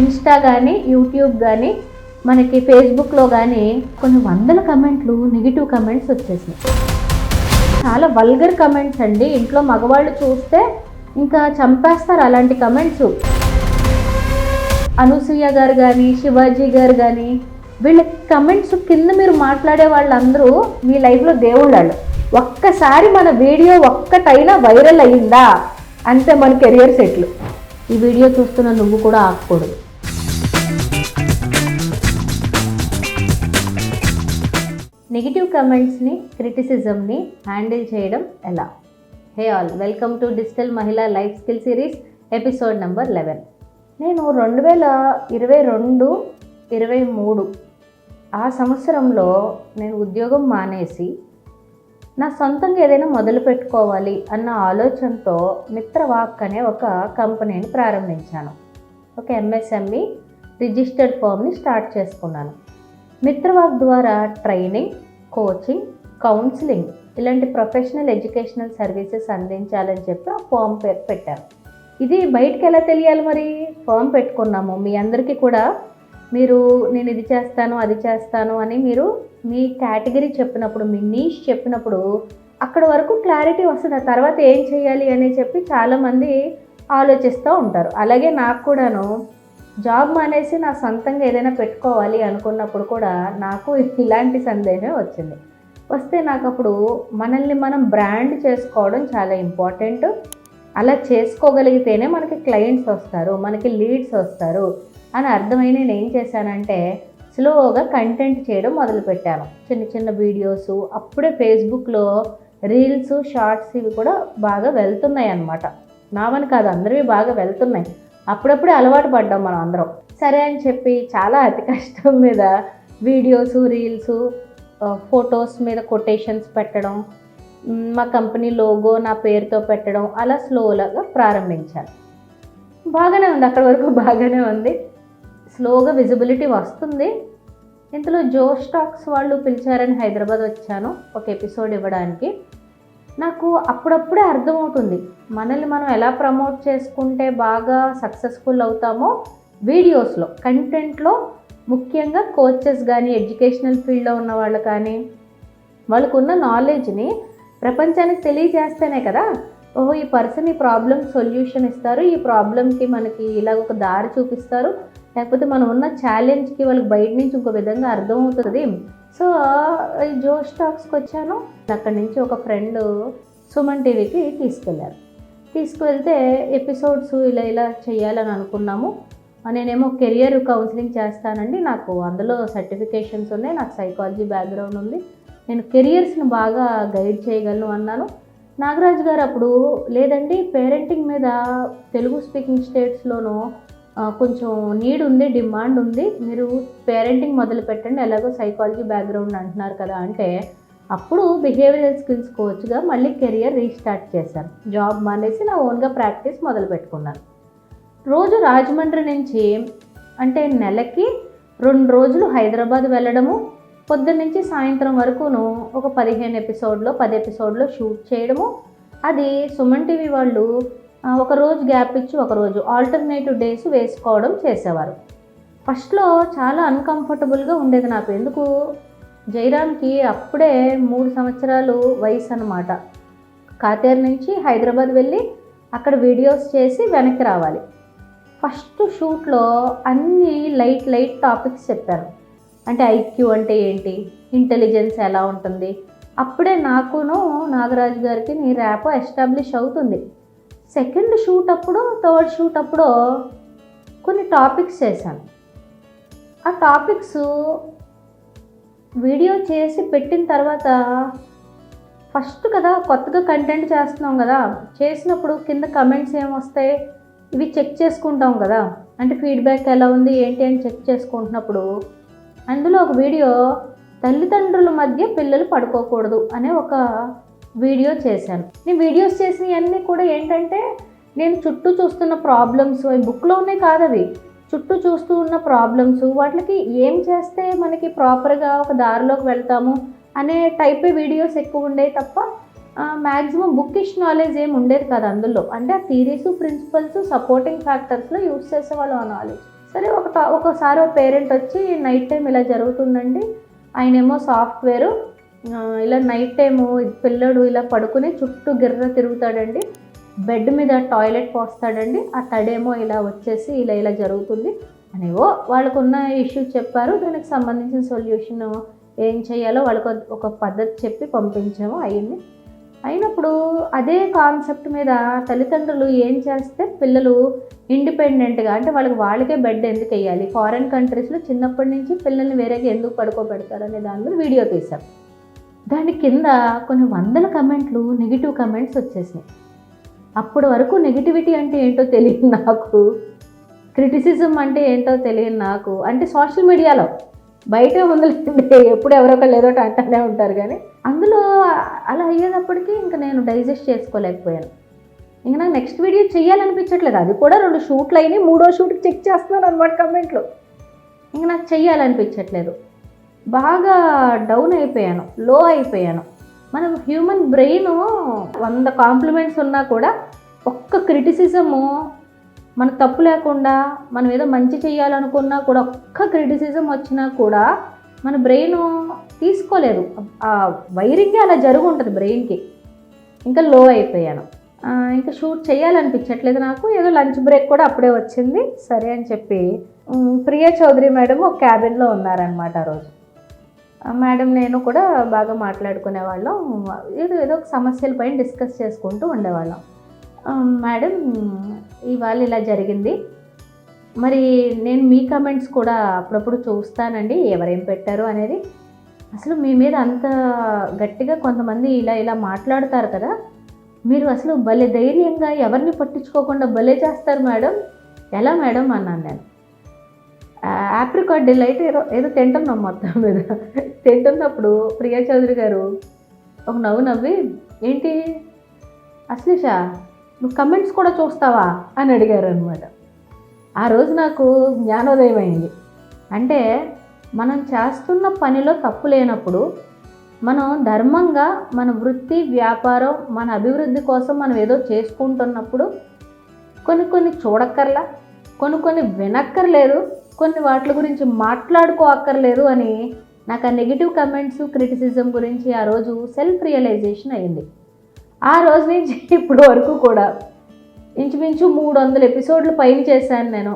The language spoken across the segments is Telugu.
ఇన్స్టా కానీ యూట్యూబ్ కానీ మనకి ఫేస్బుక్లో కానీ కొన్ని వందల కమెంట్లు నెగిటివ్ కమెంట్స్ వచ్చేసినాయి. చాలా వల్గర్ కమెంట్స్ అండి. ఇంట్లో మగవాళ్ళు చూస్తే ఇంకా చంపేస్తారు అలాంటి కమెంట్స్. అనసూయ గారు కానీ శివాజీ గారు కానీ వీళ్ళ కమెంట్స్ కింద మీరు మాట్లాడే వాళ్ళందరూ మీ లైఫ్లో దేవుళ్ళు ఒక్కసారి మన వీడియో ఒక్కటైనా వైరల్ అయ్యిందా? అంతే మన కెరియర్ సెట్లు. ఈ వీడియో చూస్తున్న నువ్వు కూడా ఆకూడదు నెగిటివ్ కమెంట్స్ని క్రిటిసిజంని హ్యాండిల్ చేయడం ఎలా? Hey all welcome to digital Mahila life skill series episode number eleven నేను రెండు వేల ఇరవై రెండు ఇరవై మూడు ఆ సంవత్సరంలో నేను ఉద్యోగం మానేసి నా సొంతంగా ఏదైనా మొదలు పెట్టుకోవాలి అన్న ఆలోచనతో మిత్రవాక్ అనే ఒక కంపెనీని ప్రారంభించాను. ఒక ఎంఎస్ఎంఈ రిజిస్టర్డ్ ఫామ్ని స్టార్ట్ చేసుకున్నాను. మిత్రవాక్ ద్వారా ట్రైనింగ్ కోచింగ్ కౌన్సిలింగ్ ఇలాంటి ప్రొఫెషనల్ ఎడ్యుకేషనల్ సర్వీసెస్ అందించాలని చెప్పి ఆ ఫామ్ పేరు పెట్టారు. ఇది బయటకు ఎలా తెలియాలి మరి? ఫామ్ పెట్టుకున్నాము. మీ అందరికీ కూడా మీరు నేను ఇది చేస్తాను అది చేస్తాను అని మీరు మీ కేటగిరీ చెప్పినప్పుడు మీ నీష్ చెప్పినప్పుడు అక్కడ వరకు క్లారిటీ వస్తుంది. ఆ తర్వాత ఏం చేయాలి అని చెప్పి చాలామంది ఆలోచిస్తూ ఉంటారు. అలాగే నాకు కూడాను జాబ్ మానేసి నా సొంతంగా ఏదైనా పెట్టుకోవాలి అనుకున్నప్పుడు కూడా నాకు ఇలాంటి సందేహం వచ్చింది. వస్తే నాకు అప్పుడు మనల్ని మనం బ్రాండ్ చేసుకోవడం చాలా ఇంపార్టెంట్. అలా చేసుకోగలిగితేనే మనకి క్లయింట్స్ వస్తారు మనకి లీడ్స్ వస్తారు అని అర్థమై నేను ఏం చేశానంటే స్లోగా కంటెంట్ చేయడం మొదలుపెట్టాను. చిన్న చిన్న వీడియోస్ అప్పుడే ఫేస్బుక్లో రీల్స్ షార్ట్స్ ఇవి కూడా బాగా వెళ్తున్నాయి అన్నమాట నావని కాదు అందరివి బాగా వెళ్తున్నాయి. అప్పుడప్పుడే అలవాటు పడ్డాం మనం అందరం. సరే అని చెప్పి చాలా అతి కష్టం మీద వీడియోస్ రీల్స్ ఫొటోస్ మీద కొటేషన్స్ పెట్టడం మా కంపెనీ లోగో నా పేరుతో పెట్టడం అలా స్లోగా ప్రారంభించాను. బాగానే ఉంది అక్కడి వరకు బాగానే ఉంది. స్లోగా విజిబిలిటీ వస్తుంది. ఇంతలో జో స్టాక్స్ వాళ్ళు పిలిచారని హైదరాబాద్ వచ్చాను ఒక ఎపిసోడ్ ఇవ్వడానికి. నాకు అప్పుడప్పుడే అర్థమవుతుంది. మనల్ని మనం ఎలా ప్రమోట్ చేసుకుంటే బాగా సక్సెస్ఫుల్ అవుతామో వీడియోస్లో కంటెంట్లో ముఖ్యంగా కోచెస్ కానీ ఎడ్యుకేషనల్ ఫీల్డ్లో ఉన్న వాళ్ళు కానీ వాళ్ళకున్న నాలెడ్జ్ని ప్రపంచానికి తెలియజేస్తేనే కదా. ఓహో ఈ పర్సన్ ఈ ప్రాబ్లం సొల్యూషన్ ఇస్తారు ఈ ప్రాబ్లంకి మనకి ఇలా ఒక దారి చూపిస్తారు లేకపోతే మనం ఉన్న ఛాలెంజ్కి వాళ్ళకి బయట నుంచి ఇంకో విధంగా అర్థమవుతుంది. సో ఈ జో స్టాక్స్కి వచ్చాను. అక్కడి నుంచి ఒక ఫ్రెండ్ సుమన్ టీవీకి తీసుకెళ్ళారు. తీసుకువెళ్తే ఎపిసోడ్స్ ఇలా ఇలా చేయాలని అనుకున్నాము. నేనేమో కెరియర్ కౌన్సిలింగ్ చేస్తానండి. నాకు అందులో సర్టిఫికేషన్స్ ఉన్నాయి. నాకు సైకాలజీ బ్యాక్గ్రౌండ్ ఉంది. నేను కెరియర్స్ని బాగా గైడ్ చేయగలను అన్నాను. నాగరాజు గారు అప్పుడు లేదండి పేరెంటింగ్ మీద తెలుగు స్పీకింగ్ స్టేట్స్లోనూ కొంచెం నీడ్ ఉంది డిమాండ్ ఉంది. మీరు పేరెంటింగ్ మొదలు పెట్టండి. ఎలాగో సైకాలజీ బ్యాక్గ్రౌండ్ అంటున్నారు కదా అంటే అప్పుడు బిహేవియరల్ స్కిల్స్ కోచ్గా మళ్ళీ కెరియర్ రీస్టార్ట్ చేశాను. జాబ్ మానేసి నా ఓన్గా ప్రాక్టీస్ మొదలు పెట్టుకున్నాను. రోజు రాజమండ్రి నుంచి అంటే నెలకి రెండు రోజులు హైదరాబాద్ వెళ్ళడము పొద్దున్న నుంచి సాయంత్రం వరకును ఒక పదిహేను ఎపిసోడ్లో పది ఎపిసోడ్లో షూట్ చేయడము. అది సుమన్ టీవీ వాళ్ళు ఒక రోజు గ్యాప్ ఇచ్చి ఒకరోజు ఆల్టర్నేటివ్ డేస్ వేసుకోవడం చేసేవారు. ఫస్ట్లో చాలా అన్కంఫర్టబుల్గా ఉండేది నాకు. ఎందుకు? జైరామ్కి అప్పుడే మూడు సంవత్సరాలు వయసు అనమాట కాతేరు నుంచి హైదరాబాద్ వెళ్ళి అక్కడ వీడియోస్ చేసి వెనక్కి రావాలి. ఫస్ట్ షూట్లో అన్ని లైట్ లైట్ టాపిక్స్ చెప్పాను అంటే ఐక్యూ అంటే ఏంటి? ఇంటెలిజెన్స్ ఎలా ఉంటుంది? అప్పుడే నాకును నాగరాజు గారికి నీ ర్యాప్ ఎస్టాబ్లిష్ అవుతుంది. సెకండ్ షూట్ అప్పుడు థర్డ్ షూట్ అప్పుడు కొన్ని టాపిక్స్ చేశాను. ఆ టాపిక్స్ వీడియో చేసి పెట్టిన తర్వాత ఫస్ట్ కదా కొత్తగా కంటెంట్ చేస్తున్నాం కదా చేసినప్పుడు కింద కమెంట్స్ ఏమొస్తాయి ఇవి చెక్ చేసుకుంటాం కదా అంటే ఫీడ్బ్యాక్ ఎలా ఉంది ఏంటి అని చెక్ చేసుకుంటున్నప్పుడు అందులో ఒక వీడియో తల్లిదండ్రుల మధ్య పిల్లలు పడుకోకూడదు అనే ఒక వీడియో చేశాను. నేను వీడియోస్ చేసినవన్నీ కూడా ఏంటంటే నేను చుట్టూ చూస్తున్న ప్రాబ్లమ్స్ బుక్లోనే కాదు అవి. చుట్టూ చూస్తూ ఉన్న ప్రాబ్లమ్స్ వాటికి ఏం చేస్తే మనకి ప్రాపర్గా ఒక దారిలోకి వెళ్తాము అనే టైప్ వీడియోస్ ఎక్కువ ఉండేవి తప్ప మ్యాక్సిమం బుక్కిష్ నాలెడ్జ్ ఏమి ఉండేది కాదు అందులో. అంటే ఆ థీరీస్ ప్రిన్సిపల్స్ సపోర్టింగ్ ఫ్యాక్టర్స్లో యూస్ చేసేవాళ్ళు ఆ నాలెడ్జ్ సరే ఒక ఒకసారి ఒక పేరెంట్ వచ్చి నైట్ టైం ఇలా జరుగుతుందండి. ఆయనేమో సాఫ్ట్వేరు ఇలా నైట్ టైము పిల్లడు ఇలా పడుకుని చుట్టూ గిర్ర తిరుగుతాడండి. బెడ్ మీద టాయిలెట్ పోస్తాడండి. ఆ తడేమో ఇలా వచ్చేసి ఇలా ఇలా జరుగుతుంది. అనేవో వాళ్ళకున్న ఇష్యూ చెప్పారు. దానికి సంబంధించిన సొల్యూషన్ ఏం చేయాలో వాళ్ళకు ఒక పద్ధతి చెప్పి పంపించాము. అయ్యింది అయినప్పుడు అదే కాన్సెప్ట్ మీద తల్లిదండ్రులు ఏం చేస్తే పిల్లలు ఇండిపెండెంట్గా అంటే వాళ్ళకి వాళ్ళకే బెడ్ ఎందుకు వేయాలి? ఫారెన్ కంట్రీస్లో చిన్నప్పటి నుంచి పిల్లల్ని వేరేగా ఎందుకు పడుకోబెడతారు అనే దానిలో వీడియో తీశాం. దాని కింద కొన్ని వందల కమెంట్లు నెగిటివ్ కమెంట్స్ వచ్చేసినాయి. అప్పటి వరకు నెగిటివిటీ అంటే ఏంటో తెలియదు నాకు. క్రిటిసిజం అంటే ఏంటో తెలియదు నాకు. అంటే సోషల్ మీడియాలో బయట ఉందిలేండి ఎప్పుడు ఎవరొకళ్ళు ఏదో ఒకటి అంటూనే ఉంటారు కానీ అందులో అలా అయ్యేటప్పటికీ ఇంకా నేను డైజెస్ట్ చేసుకోలేకపోయాను. ఇంకా నాకు నెక్స్ట్ వీడియో చేయాలనిపించట్లేదు అది కూడా రెండు షూట్లు అయినాయి మూడో షూట్కి చెక్ చేస్తున్నాను అనమాట కమెంట్లు. ఇంకా నాకు చెయ్యాలనిపించట్లేదు. బాగా డౌన్ అయిపోయాను లో అయిపోయాను. మన హ్యూమన్ బ్రెయిన్ వంద కాంప్లిమెంట్స్ ఉన్నా కూడా ఒక్క క్రిటిసిజము మన తప్పు లేకుండా మనం ఏదో మంచి చేయాలనుకున్నా కూడా ఒక్క క్రిటిసిజం వచ్చినా కూడా మన బ్రెయిన్ తీసుకోలేదు. ఆ వైరింగే అలా జరుగు ఉంటుంది బ్రెయిన్కి. ఇంకా లో అయిపోయాను. ఇంకా షూట్ చేయాలనిపించట్లేదు నాకు. ఏదో లంచ్ బ్రేక్ కూడా అప్పుడే వచ్చింది. సరే అని చెప్పి ప్రియా చౌదరి మేడం ఒక క్యాబిన్లో ఉన్నారనమాట ఆ రోజు. మేడం నేను కూడా బాగా మాట్లాడుకునే వాళ్ళం ఏదో ఏదో ఒక సమస్యల పైన డిస్కస్ చేసుకుంటూ ఉండేవాళ్ళం. మేడం ఇవాళ ఇలా జరిగింది. మరి నేను మీ కమెంట్స్ కూడా అప్పుడప్పుడు చూస్తానండి. ఎవరేం పెట్టారు అనేది. అసలు మీ మీద అంత గట్టిగా కొంతమంది ఇలా ఇలా మాట్లాడతారు కదా. మీరు అసలు భలే ధైర్యంగా ఎవరిని పట్టించుకోకుండా భలే చేస్తారు మేడం. ఎలా మేడం? అన్నాను నేను. ఆప్రికాట్ డిలైట్ ఏదో ఏదో తింటున్నాం మొత్తం మీద. తింటున్నప్పుడు ప్రియా చౌదరి గారు ఒక నవ్వు నవ్వి ఏంటి? అశ్లేష నువ్వు కమెంట్స్ కూడా చూస్తావా? అని అడిగారు అనమాట ఆ రోజు నాకు జ్ఞానోదయం అయింది. అంటే మనం చేస్తున్న పనిలో తప్పు లేనప్పుడు మనం ధర్మంగా మన వృత్తి వ్యాపారం మన అభివృద్ధి కోసం మనం ఏదో చేసుకుంటున్నప్పుడు కొన్ని కొన్ని చూడక్కర్లా కొన్ని కొన్ని వినక్కర్లేదు కొన్ని వాటి గురించి మాట్లాడుకోక్కర్లేదు అని నాకు ఆ నెగిటివ్ కమెంట్స్ క్రిటిసిజం గురించి ఆ రోజు సెల్ఫ్ రియలైజేషన్ అయింది ఆ రోజు నుంచి ఇప్పటి వరకు కూడా ఇంచుమించు మూడు వందల ఎపిసోడ్లు పైన చేశాను నేను.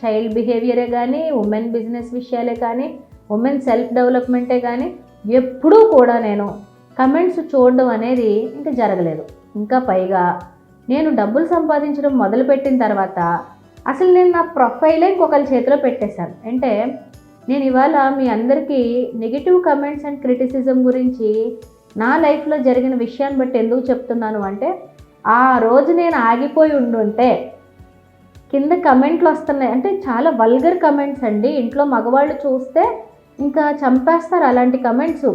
చైల్డ్ బిహేవియరే కానీ ఉమెన్ బిజినెస్ విషయాలే కానీ ఉమెన్ సెల్ఫ్ డెవలప్మెంటే కానీ ఎప్పుడూ కూడా నేను కమెంట్స్ చూడడం అనేది ఇంకా జరగలేదు. ఇంకా పైగా నేను డబ్బులు సంపాదించడం మొదలుపెట్టిన తర్వాత అసలు నేను నా ప్రొఫైలే ఇంకొకరి చేతిలో పెట్టేశాను. అంటే నేను ఇవాళ మీ అందరికీ నెగిటివ్ కమెంట్స్ అండ్ క్రిటిసిజం గురించి నా లైఫ్లో జరిగిన విషయాన్ని బట్టి ఎందుకు చెప్తున్నాను అంటే ఆ రోజు నేను ఆగిపోయి ఉండుంటే కింద కమెంట్లు వస్తున్నాయి. అంటే చాలా వల్గర్ కమెంట్స్ అండి. ఇంట్లో మగవాళ్ళు చూస్తే ఇంకా చంపేస్తారు అలాంటి కమెంట్స్.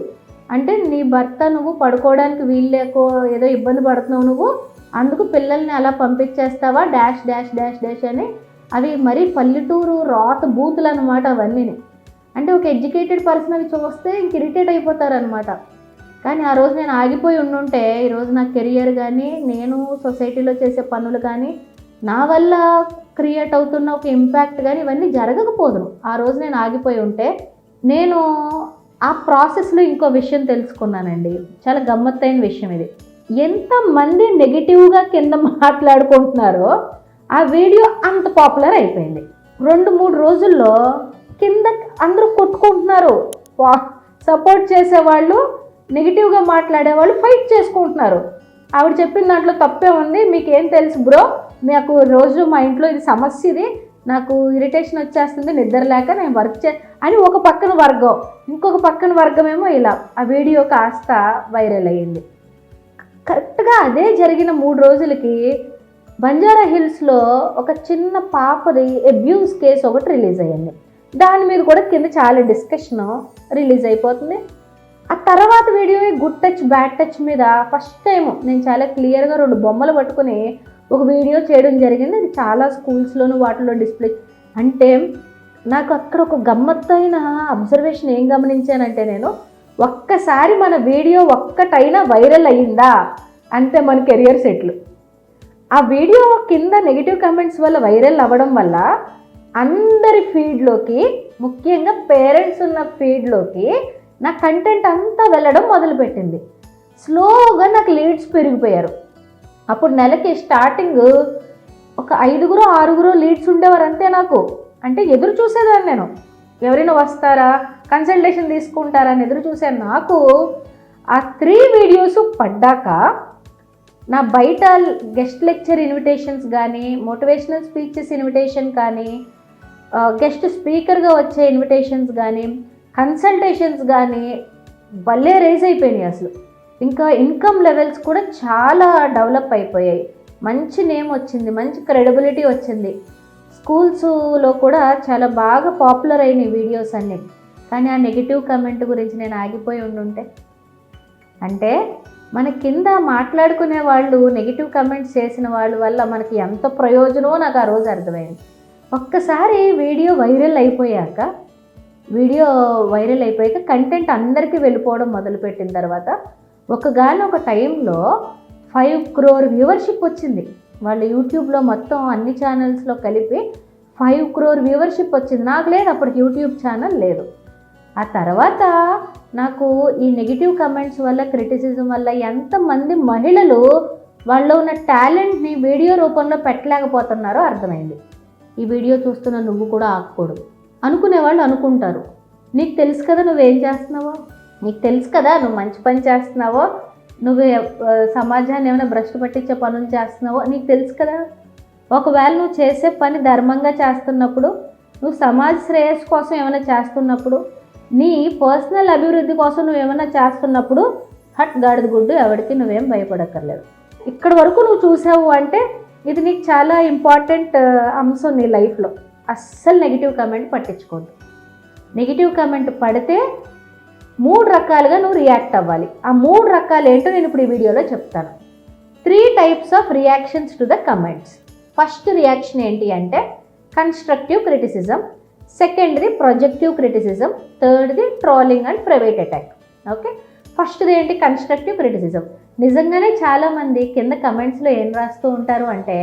అంటే నీ భర్త నువ్వు పడుకోవడానికి వీలు లేకో ఏదో ఇబ్బంది పడుతున్నావు నువ్వు అందుకు పిల్లల్ని అలా పంపించేస్తావా? డాష్ డాష్ డాష్ డాష్ అని అవి మరీ పల్లెటూరు రాత బూతులు అనమాట అవన్నీ అంటే ఒక ఎడ్యుకేటెడ్ పర్సన్ అవి చూస్తే ఇంక ఇరిటేట్ అయిపోతారనమాట కానీ ఆ రోజు నేను ఆగిపోయి ఉండుంటే ఈరోజు నా కెరియర్ కానీ నేను సొసైటీలో చేసే పనులు కానీ నా వల్ల క్రియేట్ అవుతున్న ఒక ఇంపాక్ట్ కానీ ఇవన్నీ జరగకపోదును. ఆ రోజు నేను ఆగిపోయి ఉంటే నేను ఆ ప్రాసెస్లో ఇంకో విషయం తెలుసుకున్నానండి. చాలా గమ్మత్తైన విషయం ఇది. ఎంతమంది నెగిటివ్గా కింద మాట్లాడుకుంటున్నారో ఆ వీడియో అంత పాపులర్ అయిపోయింది. రెండు మూడు రోజుల్లో కింద అందరూ కొట్టుకుంటున్నారు. సపోర్ట్ చేసేవాళ్ళు నెగిటివ్గా మాట్లాడేవాళ్ళు ఫైట్ చేసుకుంటున్నారు. ఆవిడ చెప్పిన దాంట్లో తప్పే ఉంది. మీకేం తెలుసు బ్రో నాకు రోజు మా ఇంట్లో ఇది సమస్య ఇది. నాకు ఇరిటేషన్ వచ్చేస్తుంది నిద్ర లేక నేను వర్క్ చే అని ఒక పక్కన వర్గం ఇంకొక పక్కన వర్గమేమో ఇలా. ఆ వీడియో కాస్త వైరల్ అయ్యింది. కరెక్ట్గా అదే జరిగిన మూడు రోజులకి బంజారా హిల్స్లో ఒక చిన్న పాపది అబ్యూస్ కేసు ఒకటి రిలీజ్ అయ్యింది. దాని మీద కూడా కింద చాలా డిస్కషన్ రిలీజ్ అయిపోతుంది. ఆ తర్వాత video good touch bad touch మీద ఫస్ట్ టైం నేను చాలా క్లియర్గా రెండు బొమ్మలు పట్టుకుని ఒక వీడియో చేయడం జరిగింది. అది చాలా స్కూల్స్లోనూ వాటిలో డిస్ప్లే అంటే నాకు అక్కడ ఒక గమ్మత్తైన అబ్జర్వేషన్ ఏం గమనించానంటే నేను ఒక్కసారి మన వీడియో ఒక్కటైనా వైరల్ అయ్యిందా? అంతే మన కెరియర్ సెట్లు. ఆ వీడియో కింద నెగిటివ్ కమెంట్స్ వల్ల వైరల్ అవ్వడం వల్ల అందరి ఫీడ్లోకి ముఖ్యంగా పేరెంట్స్ ఉన్న ఫీడ్లోకి నా కంటెంట్ అంతా వెళ్ళడం మొదలుపెట్టింది. స్లోగా నాకు లీడ్స్ పెరిగిపోయారు. అప్పుడు నెలకి స్టార్టింగ్ ఒక ఐదుగురు ఆరుగురు లీడ్స్ ఉండేవారు అంతే నాకు. అంటే ఎదురు చూసేదాన్ని నేను. ఎవరైనా వస్తారా? కన్సల్టేషన్ తీసుకుంటారా అని ఎదురు చూసే నాకు. ఆ త్రీ వీడియోస్ పడ్డాక నా బయట గెస్ట్ లెక్చర్ ఇన్విటేషన్స్ కానీ మోటివేషనల్ స్పీచెస్ ఇన్విటేషన్ కానీ గెస్ట్ స్పీకర్గా వచ్చే ఇన్విటేషన్స్ కానీ కన్సల్టేషన్స్ కానీ భలే రేజ్ అయిపోయినాయి అసలు. ఇంకా ఇన్కమ్ లెవెల్స్ కూడా చాలా డెవలప్ అయిపోయాయి. మంచి నేమ్ వచ్చింది మంచి క్రెడిబిలిటీ వచ్చింది. స్కూల్స్లో కూడా చాలా బాగా పాపులర్ అయిన వీడియోస్ అన్నీ. కానీ ఆ నెగిటివ్ కమెంట్ గురించి నేను ఆగిపోయి ఉండుంటే? అంటే మన కింద మాట్లాడుకునే వాళ్ళు నెగిటివ్ కమెంట్స్ చేసిన వాళ్ళ వల్ల మనకి ఎంత ప్రయోజనమో నాకు ఆ రోజు అర్థమైంది. ఒక్కసారి వీడియో వైరల్ అయిపోయాక వీడియో వైరల్ అయిపోయాక కంటెంట్ అందరికీ వెళ్ళిపోవడం మొదలుపెట్టిన తర్వాత ఒకగాని ఒక టైంలో ఫైవ్ క్రోర్ వ్యూవర్షిప్ వచ్చింది. వాళ్ళు యూట్యూబ్లో మొత్తం అన్ని ఛానల్స్లో కలిపి ఫైవ్ క్రోర్ వ్యూవర్షిప్ వచ్చింది. నాకు లేదు అప్పటికి యూట్యూబ్ ఛానల్ లేదు. ఆ తర్వాత నాకు ఈ నెగిటివ్ కమెంట్స్ వల్ల క్రిటిసిజం వల్ల ఎంతమంది మహిళలు వాళ్ళలో ఉన్న టాలెంట్ని వీడియో రూపంలో పెట్టలేకపోతున్నారో అర్థమైంది. ఈ వీడియో చూస్తున్న నువ్వు కూడా ఆకూడదు అనుకునే వాళ్ళు అనుకుంటారు. నీకు తెలుసు కదా నువ్వేం చేస్తున్నావో? నీకు తెలుసు కదా నువ్వు మంచి పని చేస్తున్నావో? నువ్వు సమాజాన్ని ఏమైనా భ్రష్టు పట్టించే పనులు చేస్తున్నావో? నీకు తెలుసు కదా? ఒకవేళ నువ్వు చేసే పని ధర్మంగా చేస్తున్నప్పుడు నువ్వు సమాజ శ్రేయస్సు కోసం ఏమైనా చేస్తున్నప్పుడు నీ పర్సనల్ అభివృద్ధి కోసం నువ్వు ఏమైనా చేస్తున్నప్పుడు హట్ గాడిద గుడ్డు ఎవరికి నువ్వేం భయపడక్కర్లేదు. ఇక్కడ వరకు నువ్వు చూసావు అంటే ఇది నీకు చాలా ఇంపార్టెంట్ అంశం నీ లైఫ్లో. అస్సలు నెగిటివ్ కమెంట్ పట్టించుకోండి నెగిటివ్ కమెంట్ పడితే మూడు రకాలుగా నువ్వు రియాక్ట్ అవ్వాలి. ఆ మూడు రకాలు ఏంటో నేను ఇప్పుడు ఈ వీడియోలో చెప్తాను. Three types of reactions to the comments. First reaction ఏంటి అంటే కన్స్ట్రక్టివ్ క్రిటిసిజం సెకండ్ది projective criticism థర్డ్ది trolling and private attack okay ఫస్ట్ది ఏంటి? కన్స్ట్రక్టివ్ క్రిటిసిజం నిజంగానే చాలామంది కింద కమెంట్స్లో ఏం రాస్తూ ఉంటారు అంటే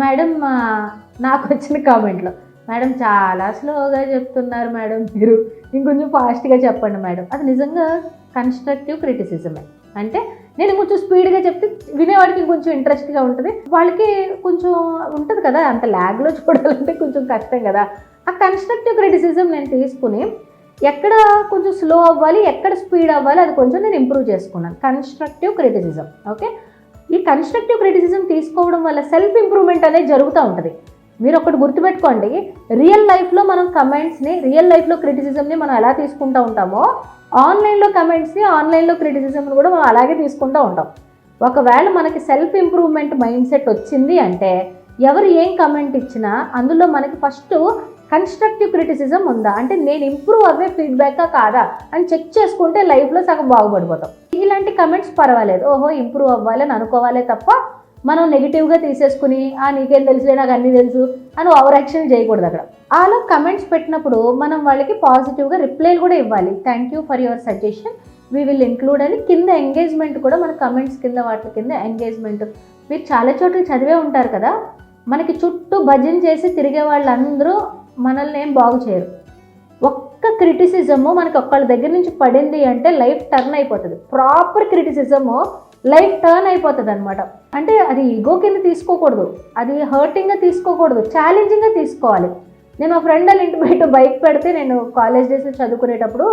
మేడం నాకు వచ్చిన కామెంట్లో. మేడం చాలా స్లోగా చెప్తున్నారు మేడం మీరు. ఇంకొంచెం ఫాస్ట్గా చెప్పండి మేడం. అది నిజంగా కన్స్ట్రక్టివ్ క్రిటిసిజమే అంటే నేను కొంచెం స్పీడ్గా చెప్తే వినేవాడికి ఇంకొంచెం ఇంట్రెస్ట్గా ఉంటుంది. వాళ్ళకి కొంచెం ఉంటుంది కదా అంత ల్యాగ్లో చూడాలంటే కొంచెం కష్టం కదా. ఆ కన్స్ట్రక్టివ్ క్రిటిసిజం నేను తీసుకుని ఎక్కడ కొంచెం స్లో అవ్వాలి ఎక్కడ స్పీడ్ అవ్వాలి అది కొంచెం నేను ఇంప్రూవ్ చేసుకున్నాను. కన్స్ట్రక్టివ్ క్రిటిసిజం ఓకే ఈ కన్స్ట్రక్టివ్ క్రిటిసిజం తీసుకోవడం వల్ల సెల్ఫ్ ఇంప్రూవ్మెంట్ అనేది జరుగుతూ ఉంటుంది. మీరు ఒకటి గుర్తుపెట్టుకోండి రియల్ లైఫ్లో మనం కమెంట్స్ని రియల్ లైఫ్లో క్రిటిసిజంని మనం ఎలా తీసుకుంటూ ఉంటామో ఆన్లైన్లో కమెంట్స్ని ఆన్లైన్లో క్రిటిసిజంని కూడా మనం అలాగే తీసుకుంటూ ఉంటాం. ఒకవేళ మనకి సెల్ఫ్ ఇంప్రూవ్మెంట్ మైండ్ సెట్ వచ్చింది అంటే ఎవరు ఏం కమెంట్ ఇచ్చినా అందులో మనకి ఫస్ట్ కన్స్ట్రక్టివ్ క్రిటిసిజం ఉందా? అంటే నేను ఇంప్రూవ్ అవ్వే ఫీడ్బ్యాకా కాదా? అని చెక్ చేసుకుంటే లైఫ్లో సగం బాగుపడిపోతాం. ఇలాంటి కమెంట్స్ పర్వాలేదు. ఓహో ఇంప్రూవ్ అవ్వాలి అని అనుకోవాలే తప్ప మనం నెగిటివ్గా తీసేసుకుని ఆ నీకేం తెలుసులే నాకు అన్నీ తెలుసు అని ఓవర్ యాక్షన్ చేయకూడదు అక్కడ. అలా కమెంట్స్ పెట్టినప్పుడు మనం వాళ్ళకి పాజిటివ్గా రిప్లైలు కూడా ఇవ్వాలి. Thank you for your suggestion we will include అని కింద ఎంగేజ్మెంట్ కూడా మన కమెంట్స్ కింద వాటి కింద ఎంగేజ్మెంట్ మీరు చాలా చోట్ల చదివే ఉంటారు కదా? మనకి చుట్టూ భజన చేసి తిరిగే వాళ్ళందరూ మనల్ని ఏం బాగు చేయరు. ఒక్క క్రిటిసిజము మనకి ఒక్కళ్ళ దగ్గర నుంచి పడింది అంటే లైఫ్ టర్న్ అయిపోతుంది. ప్రాపర్ క్రిటిసిజము లైఫ్ టర్న్ అయిపోతుంది అనమాట అంటే అది ఈగో కింద తీసుకోకూడదు. అది హర్టింగ్గా తీసుకోకూడదు. ఛాలెంజింగ్గా తీసుకోవాలి. నేను మా ఫ్రెండ్ వాళ్ళ ఇంటి బయట బైక్ పెడితే నేను కాలేజ్ డేస్లో చదువుకునేటప్పుడు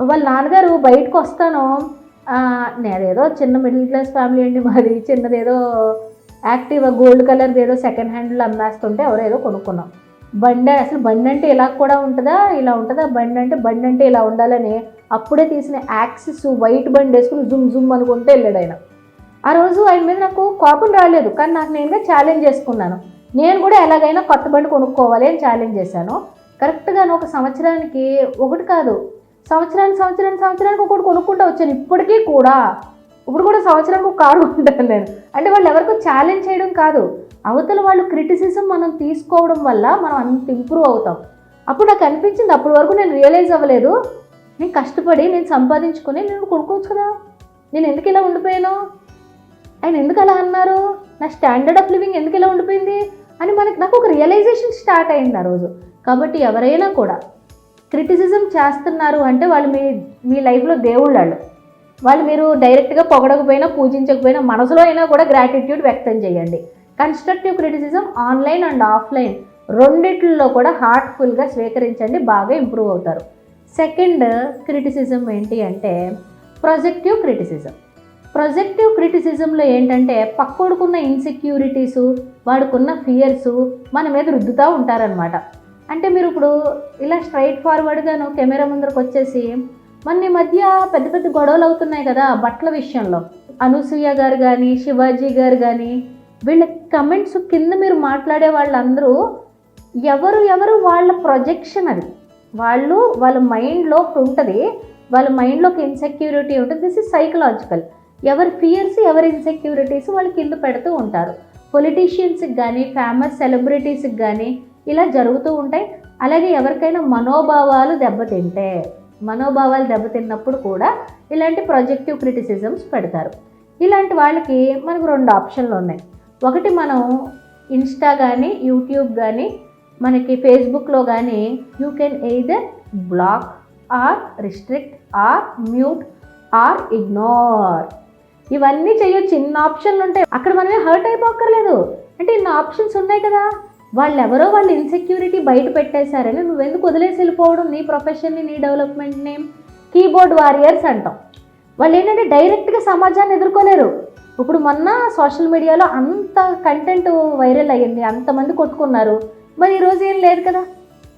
వాళ్ళ నాన్నగారు బయటకు వస్తాను. ఆ, నేనేదో చిన్న మిడిల్ క్లాస్ ఫ్యామిలీ అండి మాది. చిన్నదేదో యాక్టివ్ గోల్డ్ కలర్ది ఏదో సెకండ్ హ్యాండ్లో అమ్మేస్తుంటే ఎవరో ఏదో కొనుక్కున్నాం. బండి అసలు బండి అంటే ఇలా కూడా ఉంటుందా? ఇలా ఉంటుందా? బండి అంటే బండి అంటే ఇలా ఉండాలని అప్పుడే తీసిన యాక్సిస్ వైట్ బండి వేసుకుని జుమ్ జుమ్ అనుకుంటే వెళ్ళాడు ఆయన. ఆ రోజు ఆయన మీద నాకు కోపం రాలేదు కానీ నాకు నేనుగా ఛాలెంజ్ చేసుకున్నాను. నేను కూడా ఎలాగైనా కొత్త బండి కొనుక్కోవాలి అని ఛాలెంజ్ చేశాను. కరెక్ట్గా ఒక సంవత్సరానికి ఒకటి కాదు సంవత్సరానికి సంవత్సరానికి సంవత్సరానికి ఒకటి కొనుక్కుంటూ వచ్చాను ఇప్పటికీ కూడా. ఇప్పుడు కూడా సంవత్సరానికి ఒక కారు కొంటాను నేను. అంటే వాళ్ళు ఎవరికో ఛాలెంజ్ చేయడం కాదు. అవతల వాళ్ళు క్రిటిసిజం మనం తీసుకోవడం వల్ల మనం అంత ఇంప్రూవ్ అవుతాం. అప్పుడు నాకు అనిపించింది అప్పటి వరకు నేను రియలైజ్ అవ్వలేదు. నేను కష్టపడి నేను సంపాదించుకొని నేను కొనుక్కోవచ్చు కదా. నేను ఎందుకు ఇలా ఉండిపోయాను? ఆయన ఎందుకు అలా అన్నారు? నా స్టాండర్డ్ ఆఫ్ లివింగ్ ఎందుకు ఇలా ఉండిపోయింది? అని మనకి నాకు ఒక రియలైజేషన్ స్టార్ట్ అయింది ఆ రోజు. కాబట్టి ఎవరైనా కూడా క్రిటిసిజం చేస్తున్నారు అంటే వాళ్ళు మీ మీ లైఫ్లో దేవుళ్ళు వాళ్ళు వాళ్ళు మీరు డైరెక్ట్గా పొగడకపోయినా పూజించకపోయినా మనసులో అయినా కూడా గ్రాటిట్యూడ్ వ్యక్తం చేయండి. Constructive criticism online and offline రెండిట్లో కూడా హార్ట్ఫుల్గా స్వీకరించండి బాగా ఇంప్రూవ్ అవుతారు. సెకండ్ క్రిటిసిజం ఏంటి అంటే ప్రొజెక్టివ్ క్రిటిసిజం ప్రొజెక్టివ్ క్రిటిసిజంలో ఏంటంటే పక్కోడుకున్న ఇన్సెక్యూరిటీసు వాడుకున్న ఫియర్సు మన మీద రుద్దుతూ ఉంటారనమాట అంటే మీరు ఇప్పుడు ఇలా స్ట్రైట్ ఫార్వర్డ్గాను కెమెరా ముందరకు వచ్చేసి మన ఈ మధ్య పెద్ద పెద్ద గొడవలు అవుతున్నాయి కదా బట్టల విషయంలో. అనసూయ గారు కానీ శివాజీ గారు కానీ వీళ్ళ కమెంట్స్ కింద మీరు మాట్లాడే వాళ్ళందరూ ఎవరు ఎవరు వాళ్ళ ప్రొజెక్షన్ అది. వాళ్ళు వాళ్ళ మైండ్లో ఉంటుంది. వాళ్ళ మైండ్లోకి ఇన్సెక్యూరిటీ ఉంటుంది. దిస్ ఇస్ సైకలాజికల్ ఎవరి ఫియర్స్ ఎవరి ఇన్సెక్యూరిటీస్ వాళ్ళు కింద పెడుతూ ఉంటారు. పొలిటీషియన్స్కి కానీ ఫేమస్ సెలబ్రిటీస్కి కానీ ఇలా జరుగుతూ ఉంటాయి. అలాగే ఎవరికైనా మనోభావాలు దెబ్బతింటే మనోభావాలు దెబ్బతిన్నప్పుడు కూడా ఇలాంటి ప్రొజెక్టివ్ క్రిటిసిజమ్స్ పెడతారు. ఇలాంటి వాళ్ళకి మనకు రెండు ఆప్షన్లు ఉన్నాయి. ఒకటి మనం ఇన్స్టా కానీ యూట్యూబ్ కానీ మనకి ఫేస్బుక్లో కానీ you can either block or restrict or mute or ignore ఇవన్నీ చేయొచ్చు. ఇన్ని ఆప్షన్లు ఉంటాయి. అక్కడ మనమే హర్ట్ అయిపోక్కర్లేదు. అంటే ఇన్ని ఆప్షన్స్ ఉన్నాయి కదా. వాళ్ళు ఎవరో వాళ్ళ ఇన్సెక్యూరిటీ బయట పెట్టేశారని నువ్వెందుకు వదిలేసి వెళ్ళిపోవడం? నీ ప్రొఫెషన్ని నీ డెవలప్మెంట్ని కీబోర్డ్ వారియర్స్ అంటాం. వాళ్ళు ఏంటంటే డైరెక్ట్గా సమాజాన్ని ఎదుర్కోలేరు. ఇప్పుడు మొన్న సోషల్ మీడియాలో అంత కంటెంట్ వైరల్ అయ్యింది అంతమంది కొట్టుకున్నారు. మరి ఈరోజు ఏం లేదు కదా?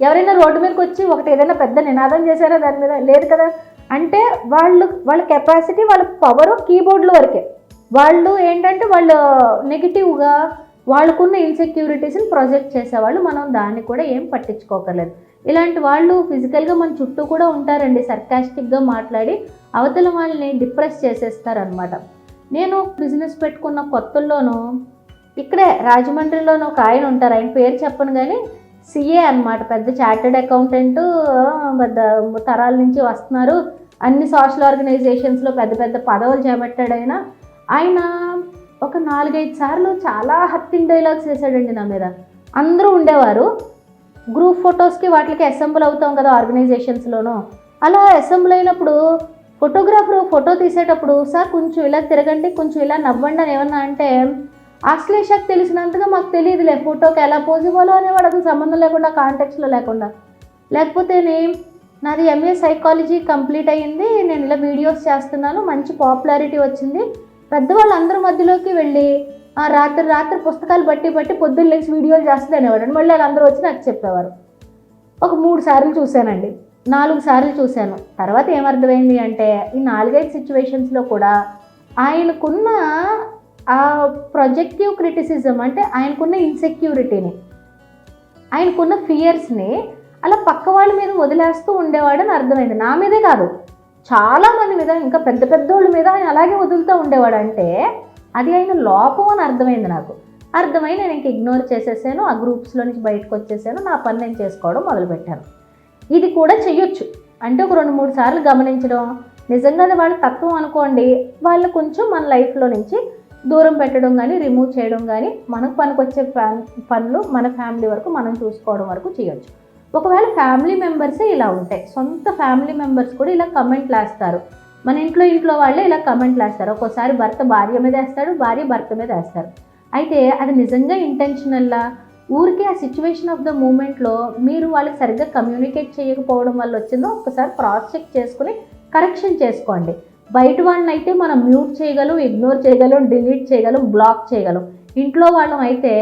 ఎవరైనా రోడ్డు మీదకి వచ్చి ఒకటి ఏదైనా పెద్ద నినాదం చేశారా దాని మీద? లేదు కదా? అంటే వాళ్ళు వాళ్ళ కెపాసిటీ వాళ్ళ పవర్ కీబోర్డ్ల వరకే. వాళ్ళు ఏంటంటే వాళ్ళు నెగిటివ్గా వాళ్ళకున్న ఇన్సెక్యూరిటీస్ని ప్రొజెక్ట్ చేసేవాళ్ళు. మనం దాన్ని కూడా ఏం పట్టించుకోకర్లేదు. ఇలాంటి వాళ్ళు ఫిజికల్గా మన చుట్టూ కూడా ఉంటారండి సర్కాస్టిక్గా మాట్లాడి అవతల వాళ్ళని డిప్రెస్ చేసేస్తారనమాట నేను బిజినెస్ పెట్టుకున్న కొత్తల్లోనూ ఇక్కడే రాజమండ్రిలోనూ ఒక ఆయన ఉంటారు. ఆయన పేరు చెప్పను కానీ సిఏ అన్నమాట. పెద్ద చార్టెడ్ అకౌంటెంట్ పెద్ద తరాల నుంచి వస్తున్నారు. అన్ని సోషల్ ఆర్గనైజేషన్స్లో పెద్ద పెద్ద పదవులు చేపట్టాడు ఆయన. ఆయన ఒక నాలుగైదు సార్లు చాలా హత్తింగ్ డైలాగ్స్ వేసాడండి నా మీద. అందరూ ఉండేవారు. గ్రూప్ ఫొటోస్కి వాటికి అసెంబ్ల్ అవుతాం కదా ఆర్గనైజేషన్స్లోనూ అలా అసెంబ్ల్ అయినప్పుడు ఫోటోగ్రాఫర్ ఫోటో తీసేటప్పుడు సార్ కొంచెం ఇలా తిరగండి కొంచెం ఇలా నవ్వండి అని ఏమన్నా అంటే ఆశ్లేషకు తెలిసినంతగా మాకు తెలియదులే ఫోటోకి ఎలా పోజ్ ఇవ్వాలో అనేవాడు అసలు సంబంధం లేకుండా కాంటాక్ట్స్లో లేకుండా. లేకపోతే నాది ఎంఏ సైకాలజీ కంప్లీట్ అయ్యింది నేను ఇలా వీడియోస్ చేస్తున్నాను మంచి పాపులారిటీ వచ్చింది. పెద్దవాళ్ళు అందరి మధ్యలోకి వెళ్ళి ఆ రాత్రి రాత్రి పుస్తకాలు బట్టి బట్టి పొద్దున్న లేచి వీడియోలు చేస్తుంది అనేవాడు. మళ్ళీ వాళ్ళందరూ వచ్చి నాకు చెప్పేవారు. ఒక మూడు సార్లు చూశానండి. నాలుగు సార్లు చూశాను. తర్వాత ఏమర్థమైంది అంటే ఈ నాలుగైదు సిచ్యువేషన్స్లో కూడా ఆయనకున్న ఆ ప్రొజెక్టివ్ క్రిటిసిజం అంటే ఆయనకున్న ఇన్సెక్యూరిటీని ఆయనకున్న ఫియర్స్ని అలా పక్క వాళ్ళ మీద వదిలేస్తూ ఉండేవాడని అర్థమైంది. నా మీదే కాదు. చాలా మంది మీద ఇంకా పెద్ద పెద్ద వాళ్ళ మీద ఆయన అలాగే వదులుతూ ఉండేవాడు అంటే అది ఆయన లోపం అని అర్థమైంది నాకు. అర్థమై నేను ఇంక ఇగ్నోర్ చేసేసాను ఆ గ్రూప్స్లో నుంచి బయటకు వచ్చేసాను నా పని నేను చేసుకోవడం మొదలుపెట్టాను. ఇది కూడా చెయ్యొచ్చు. అంటే ఒక రెండు మూడు సార్లు గమనించడం నిజంగా అది వాళ్ళ తత్వం అనుకోండి వాళ్ళు కొంచెం మన లైఫ్లో నుంచి దూరం పెట్టడం కానీ రిమూవ్ చేయడం కానీ మనకు పనికొచ్చే పనులు మన ఫ్యామిలీ వరకు మనం చూసుకోవడం వరకు చేయొచ్చు ఒకవేళ ఫ్యామిలీ మెంబర్సే ఇలా ఉంటాయి సొంత ఫ్యామిలీ మెంబర్స్ కూడా ఇలా కమెంట్లు వేస్తారు మన ఇంట్లో ఇంట్లో వాళ్ళే ఇలా కమెంట్లు వేస్తారు ఒక్కోసారి భర్త భార్య మీద వేస్తాడు భార్య భర్త మీద వేస్తారు. అయితే అది నిజంగా ఇంటెన్షనల్లా ఊరికే ఆ సిచ్యువేషన్ ఆఫ్ ద మూమెంట్లో మీరు వాళ్ళకి సరిగ్గా కమ్యూనికేట్ చేయకపోవడం వల్ల వచ్చిందో ఒకసారి క్రాస్ చెక్ చేసుకుని కరెక్షన్ చేసుకోండి. బయట వాళ్ళని అయితే మనం మ్యూట్ చేయగలం ఇగ్నోర్ చేయగలం డిలీట్ చేయగలం బ్లాక్ చేయగలం. ఇంట్లో వాళ్ళం అయితే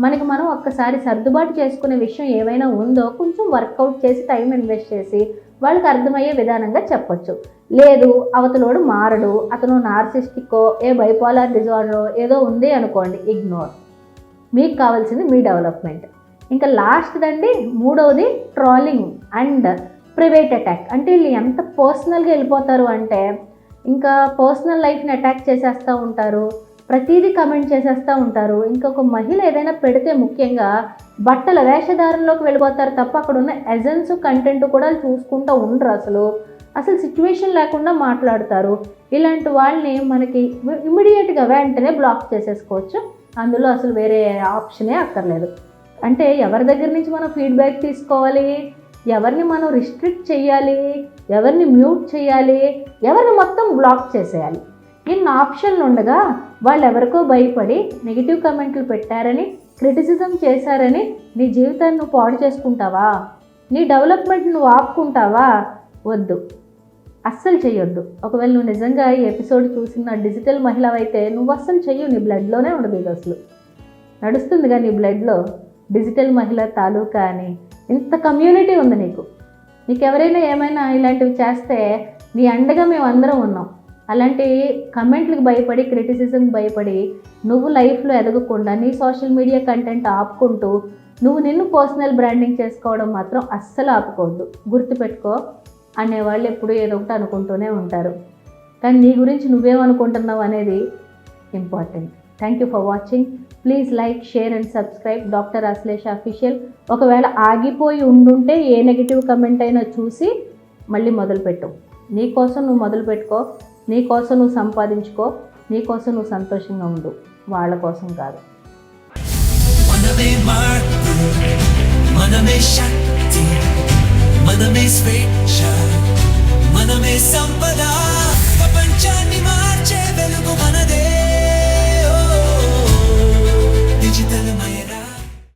మనకి మనం ఒక్కసారి సర్దుబాటు చేసుకునే విషయం ఏమైనా ఉందో కొంచెం వర్కౌట్ చేసి టైం ఇన్వెస్ట్ చేసి వాళ్ళకి అర్థమయ్యే విధానంగా చెప్పొచ్చు. లేదు అవతలోడు మారడు అతను నార్సిస్టిక్కో ఏ బైపోలార్ డిజార్డరో ఏదో ఉంది అనుకోండి ఇగ్నోర్ మీకు కావాల్సింది మీ డెవలప్మెంట్. ఇంకా లాస్ట్ అండి మూడవది ట్రాలింగ్ అండ్ ప్రైవేట్ అటాక్ అంటే వీళ్ళు ఎంత పర్సనల్గా వెళ్ళిపోతారు అంటే ఇంకా పర్సనల్ లైఫ్ని అటాక్ చేసేస్తూ ఉంటారు ప్రతిదీ కమెంట్ చేసేస్తూ ఉంటారు. ఇంకొక మహిళ ఏదైనా పెడితే ముఖ్యంగా బట్టల వేషధారంలోకి వెళ్ళిపోతారు తప్ప అక్కడ ఉన్న ఎజెన్స్ కంటెంట్ కూడా చూసుకుంటూ ఉండరు అసలు. అసలు సిచ్యువేషన్ లేకుండా మాట్లాడతారు. ఇలాంటి వాళ్ళని మనకి ఇమీడియట్గా వెంటనే బ్లాక్ చేసేసుకోవచ్చు. అందులో అసలు వేరే ఆప్షనే అక్కర్లేదు. అంటే ఎవరి దగ్గర నుంచి మనం ఫీడ్బ్యాక్ తీసుకోవాలి? ఎవరిని మనం రిస్ట్రిక్ట్ చేయాలి? ఎవరిని మ్యూట్ చేయాలి? ఎవరిని మొత్తం బ్లాక్ చేసేయాలి? ఇన్ని ఆప్షన్లు ఉండగా వాళ్ళు ఎవరికో భయపడి నెగిటివ్ కమెంట్లు పెట్టారని క్రిటిసిజం చేశారని నీ జీవితాన్ని నువ్వు పాడు చేసుకుంటావా? నీ డెవలప్మెంట్ నువ్వు ఆపుకుంటావా? వద్దు. అస్సలు చేయొద్దు ఒకవేళ నువ్వు నిజంగా ఈ ఎపిసోడ్ చూసిన డిజిటల్ మహిళ అయితే నువ్వు అస్సలు చెయ్యు నీ బ్లడ్లోనే ఉండదు ఇది అసలు. కానీ నీ బ్లడ్లో డిజిటల్ మహిళ తాలూకా అని. ఇంత కమ్యూనిటీ ఉంది నీకు. నీకు ఎవరైనా ఏమైనా ఇలాంటివి చేస్తే నీ అండగా మేము అందరం ఉన్నాం. అలాంటి కమెంట్లకు భయపడి క్రిటిసిజంకి భయపడి నువ్వు లైఫ్లో ఎదగకుండా నీ సోషల్ మీడియా కంటెంట్ ఆపుకుంటూ నువ్వు నిన్ను పర్సనల్ బ్రాండింగ్ చేసుకోవడం మాత్రం అస్సలు ఆపుకోవద్దు. గుర్తుపెట్టుకో అనేవాళ్ళు ఎప్పుడూ ఏదో ఒకటి అనుకుంటూనే ఉంటారు. కానీ నీ గురించి నువ్వేమనుకుంటున్నావు అనేది important thank you for watching please like share and subscribe doctor Ashlesha official ఒకవేళ ఆగిపోయి ఉండుంటే ఏ నెగిటివ్ కమెంట్ అయినా చూసి మళ్ళీ మొదలుపెట్టు. నీకోసం నువ్వు మొదలు పెట్టుకో నువ్వు సంపాదించుకో. నీకోసం నువ్వు సంతోషంగా ఉండు. వాళ్ళ కోసం కాదు. మనమే మనమే శక్తి. మనమే స్వేచ్ఛ మనమే సంపద. ప్రపంచాన్ని మార్చే వెలుగు మన